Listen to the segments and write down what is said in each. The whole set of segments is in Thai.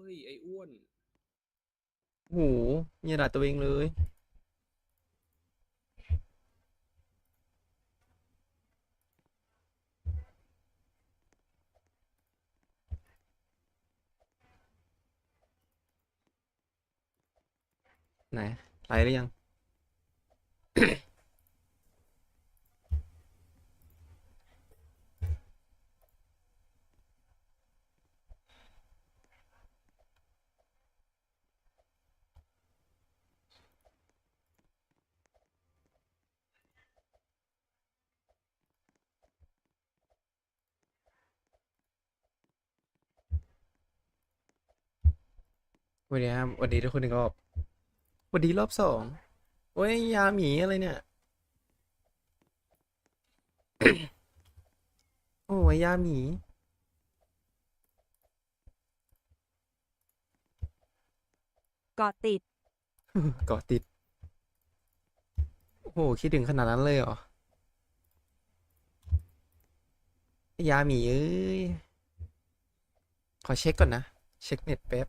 อ้ยไอ้อ้วนโหอย่าด่าตัวเองเลย ไหนไลฟ์หรือยัง วัสดีครับสวัสดีทุกคนอีกรอบสวัสดีรอบสองโอ้ยยาหมีอะไรเนี่ย โอ้ยยาหมีเกาะติด เกาะติด โอ้โหคิดถึงขนาดนั้นเลยเหรอยาหมีเอ้ย ขอเช็คก่อนนะ เช็คเน็ตแป๊บ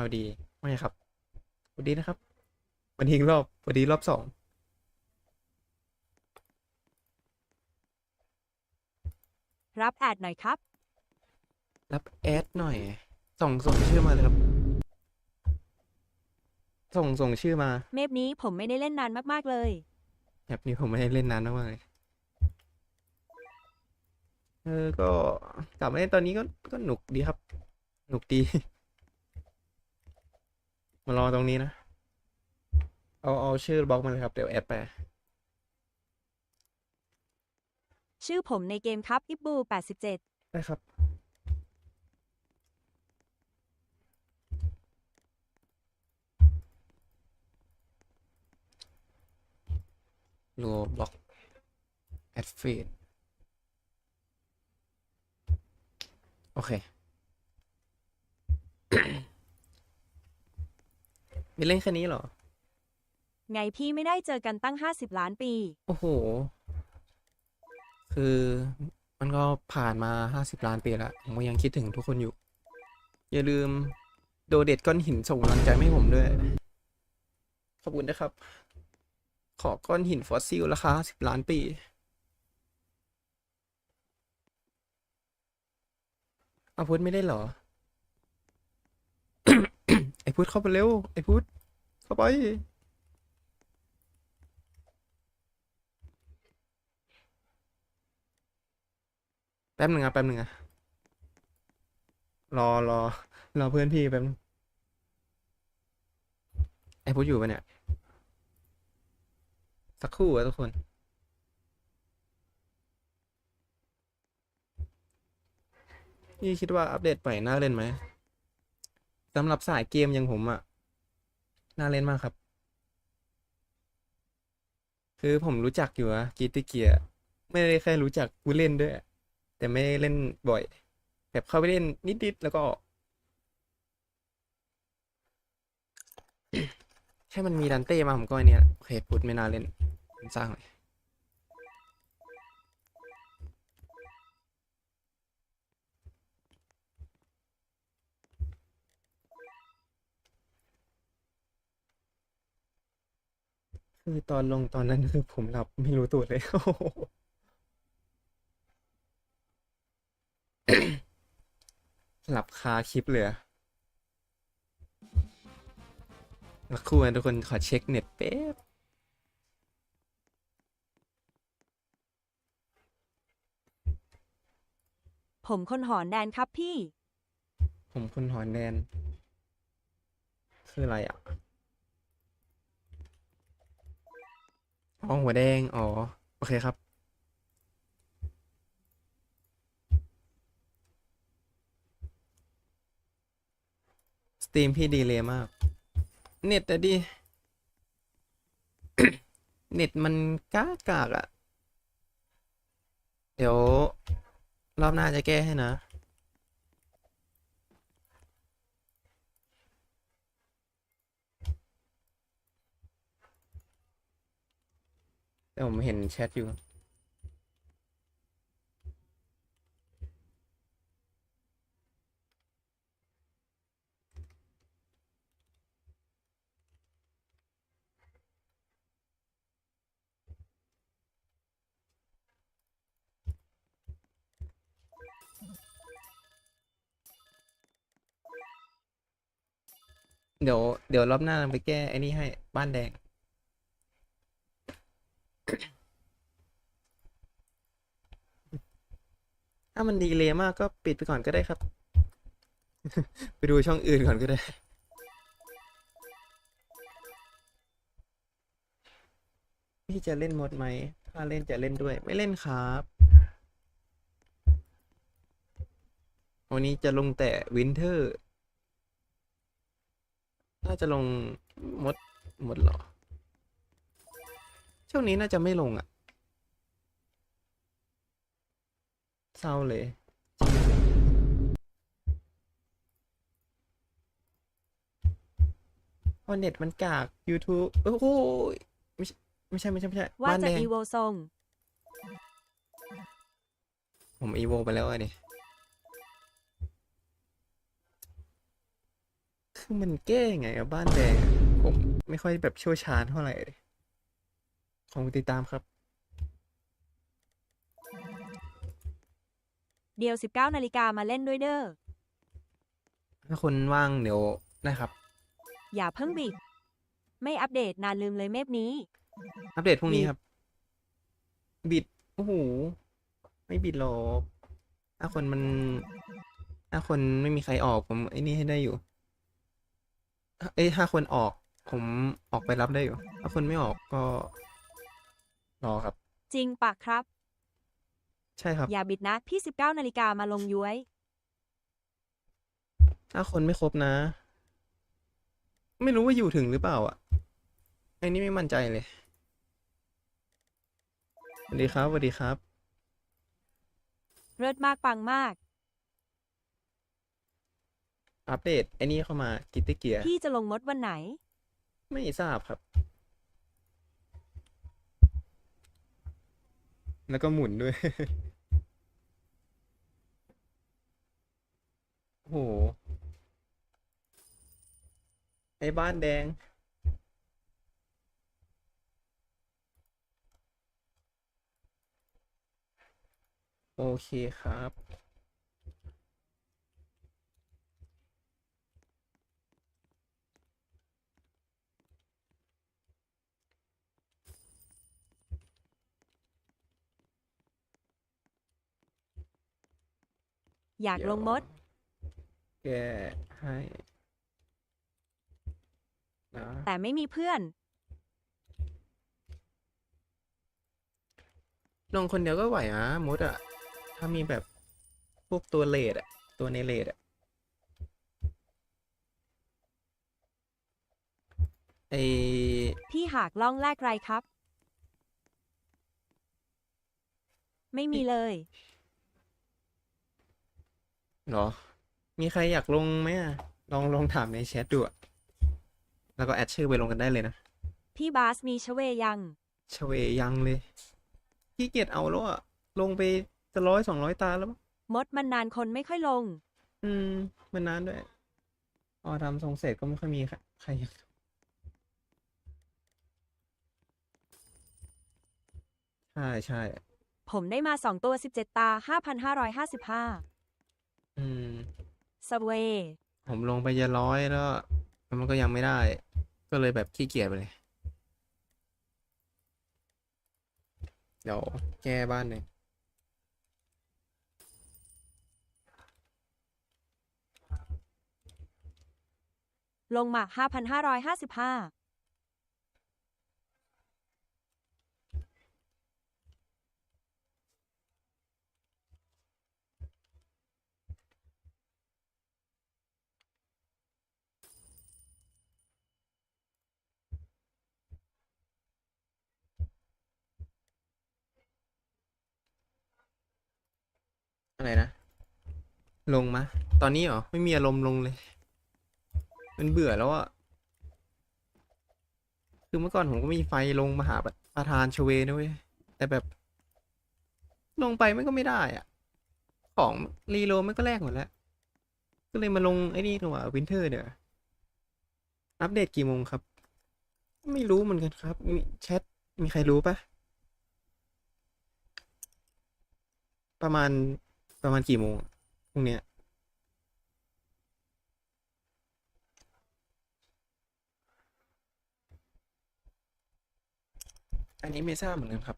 เอาดี ไม่ครับสวัสดีนะครับ วันนี้อีกรอบสวัสดีรอบสองรับแอดหน่อยครับ รับแอดหน่อย ส่งส่งชื่อมาเลยครับ ส่งส่งชื่อมา เมฟนี้ผมไม่ได้เล่นนานมาก ๆ เลยแบบนี้ผมไม่ได้เล่นนานมากๆเลยเออก็กลับมาเล่นตอนนี้ก็ก็หนุกดีครับ หนุกดี มารอตรงนี้นะ เอาเอาชื่อบล็อกมาเลยครับ เดี๋ยวแอดไป ชื่อผมในเกมครับอิบบู87ได้ครับ โลบล็อก แอดฟีดโอเค มีเล่นแค่นี้เหรอ ไงพี่ไม่ได้เจอกันตั้ง50ล้านปี โอ้โห คือมันก็ผ่านมาห้าสิบล้านปีแล้วผมก็ยังคิดถึงทุกคนอยู่ อย่าลืมโดเด็ดก้อนหินส่งกำลังใจมาให้ผมด้วย ขอบคุณนะครับ ขอก้อนหินฟอสซิลราคาสิบล้านปีเอาพุทธไม่ได้เหรอไอพุทธเข้าไปเร็ว ไอพุทธเข้าไป แป๊บหนึ่งอะแป๊บหนึ่งอะรอรอรอเพื่อนพี่แป๊บนึงไอพุทธอยู่ปะเนี่ย สักครู่อะทุกคนพี่คิดว่าอัปเดตใหม่น่าเล่นไหม สำหรับสายเกมอย่างผมอะน่าเล่นมากครับ คือผมรู้จักอยู่อะกีติเกียไม่ได้แค่รู้จักผู้เล่นด้วย แต่ไม่ได้เล่นบ่อย แบบเข้าไปเล่นนิดๆแล้วก็แค่มันมีดันเต้มาผมก็อันเนี้ยโอเคพุทไม่น่าเล่นสร้างเลย คือตอนลงตอนนั้นคือผมหลับไม่รู้ตัวเลยหลับคาคลิปเลยอะแล้วครู่นะทุกคนขอเช็คเน็ตแป๊บผมคนหอนแดนครับพี่ ผมคนหอนแดน คืออะไรอะ อ๋อหัวแดง อ๋อ โอเคครับ สตรีมพี่ดีเลยมาก เน็ตอะดิ เน็ตมันกากากอะเดี๋ยว รอบหน้าจะแก้ให้นะ แต่ผมเห็นแชทอยู่เดี๋ยวเดี๋ยวรอบหน้าเราไปแก้ไอ้นี่ให้บ้านแดง ถ้ามันดีเลยมากก็ปิดไปก่อนก็ได้ครับ ไปดูช่องอื่นก่อนก็ได้ พี่จะเล่นมดไหม ถ้าเล่นจะเล่นด้วย ไม่เล่นครับ วันนี้จะลงแต่วินเทอร์ น่าจะลงมดหมดหรอ ช่วงนี้น่าจะไม่ลงอะ เศร้าเลย พอเน็ตมันกาก YouTube โอ้โหไม่ใช่ไม่ใช่ ไม่ใช่ ไม่ใช่ ว่าบ้านจะแดง อีโวทรง ผมอีโวไปแล้วอะดิคือมันแก้ยังไงกับบ้านแดงอะผมไม่ค่อยแบบเชี่ยวชาญเท่าไหร่เลยขอบคุณติดตามครับ เดียว 19นาฬิกามาเล่นด้วยเด้อ ถ้าคนว่างเดี๋ยวได้ครับ อย่าเพิ่งบิด ไม่อัปเดตนานลืมเลยเมฟนี้ อัปเดตพรุ่งนี้บิดครับ บิด โอ้โห ไม่บิดหรอกถ้าคนมัน ถ้าคนไม่มีใครออกผมไอ้นี่ให้ได้อยู่ เอ้ยถ้าคนออก ผมออกไปรับได้อยู่ ถ้าคนไม่ออกก็ รอครับ จริงปะครับ ใช่ครับ อย่าบิดนะ พี่19นาฬิกามาลงย้วย ถ้าคนไม่ครบนะ ไม่รู้ว่าอยู่ถึงหรือเปล่าอะไอ้นี่ไม่มั่นใจเลยสวัสดีครับสวัสดีครับ เลิศมากปังมาก อัปเดตไอ้นี่เข้ามากิตติเกียร์พี่จะลงมดวันไหน ไม่ทราบครับ แล้วก็หมุนด้วย โอ้โหไอ้บ้านแดง โอเคครับ อยากลงมด แก้ให้นะแต่ไม่มีเพื่อน ลงคนเดียวก็ไหวนะมดอะถ้ามีแบบพวกตัวเลดอะตัวในเลดอะไอพี่หากล่องแรกไรครับ ไม่มีเลย เหรอ มีใครอยากลงไหมอะลองลองถามในแชทดูอะแล้วก็แอดชื่อไปลงกันได้เลยนะพี่บาสมีชเวยัง ชเวยังเลยขี้เกียจเอาแล้วอะลงไปจะร้อยสองร้อยตาแล้วมั้งมดมันนานคนไม่ค่อยลง อืม มันนานด้วยพอทำทรงเสร็จก็ไม่ค่อยมีใครใครอยากใช่ใช่ ผมได้มา2ตัว17ตา5,555อืม สเวย์ผมลงไปจะร้อยแล้วแล้ว มันก็ยังไม่ได้ ก็เลยแบบขี้เกียจไปเลย เดี๋ยวแก้บ้านหน่อยลงมา 5,555 อะไรนะ ลงมะ ตอนนี้เหรอ ไม่มีอารมณ์ลงเลย มันเบื่อแล้วอะคือเมื่อก่อนผมก็มีไฟลงมาหาประธานชเวนะเว้ย แต่แบบ ลงไปมันก็ไม่ได้อะของรีโลมันก็แลกหมดแล้ว ก็เลยมาลงไอ้นี่ดีกว่าวินเทอร์เนี่ยอัปเดตกี่โมงครับ ไม่รู้เหมือนกันครับ มีแชท มีใครรู้ปะประมาณ ประมาณกี่โมงพรุ่งนี้อันนี้ไม่ทราบเหมือนกันครับ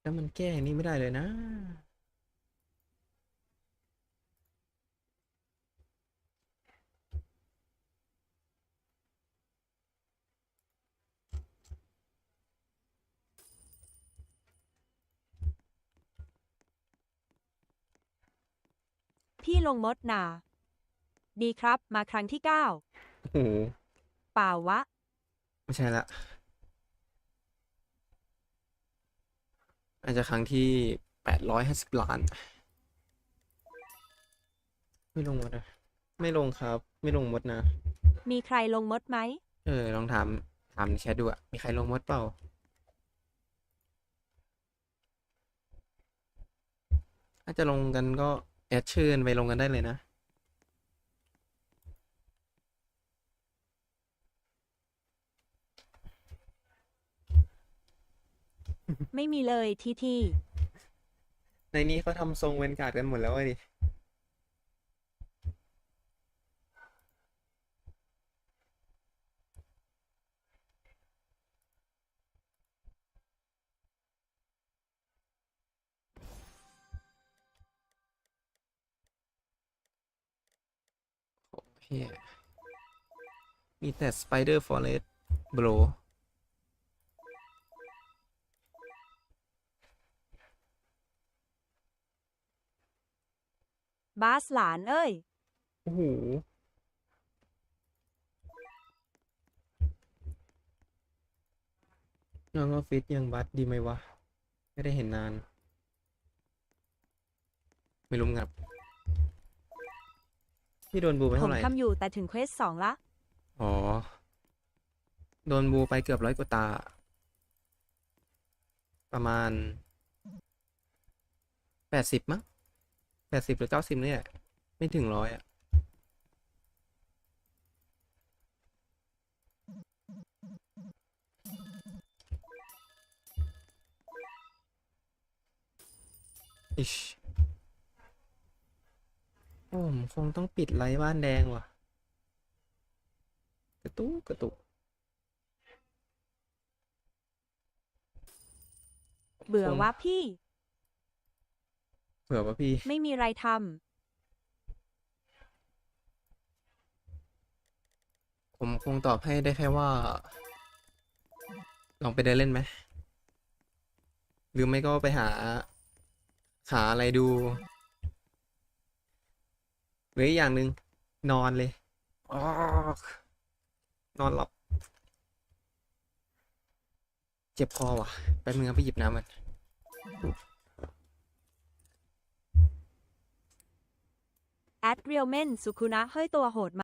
แล้วมันแก้นี่ไม่ได้เลยนะ พี่ลงมดหนา ดีครับ มาครั้งที่เก้าโอ้โหเปล่าวะ ไม่ใช่ละ อาจจะครั้งที่แปดร้อยห้าสิบล้าน ไม่ลงมดอะไม่ลงครับ ไม่ลงมดนะ มีใครลงมดไหม เออ ลองถาม ถามในแชทดูอะมีใครลงมดเปล่าถ้าจะลงกันก็ แอดเชิญไปลงกันได้เลยนะ ไม่มีเลยทีทีในนี้เขาทำทรงเวนการ์ดกันหมดแล้วอะดิ มีแต่ Spider Forest Bro บาสหลานเอ้ย โอ้โห น้องออฟฟิศยังบัสดีไหมวะ ไม่ได้เห็นนาน ไม่รู้งับ พี่โดนบูไปผเท่ามไหร่ ทำอยู่แต่ถึงเควสสองละ อ๋อ โดนบูไปเกือบร้อยกว่าตา ประมาณแปดสิบมั้งแปดสิบหรือเก้าสิบนี่แหละไม่ถึงร้อยอะ อิชโอ้ผมคงต้องปิดไลฟ์บ้านแดงว่ะ กระตุกกระตุกเบื่อคงวะพี่เผื่อว่าพี่ ไม่มีไรทผมคงตอบให้ได้แค่ว่า ลองไปเดินเล่นไหมหรือไม่ก็ไปหา หาอะไรดูหรืออีกอย่างหนึ่งนอนเลยออก นอนหลับ เจ็บคอว่ะ ไปเมืองไปหยิบน้ำมัน แอดเรียลเมนสุคุนะเฮ้ยตัวโหดมา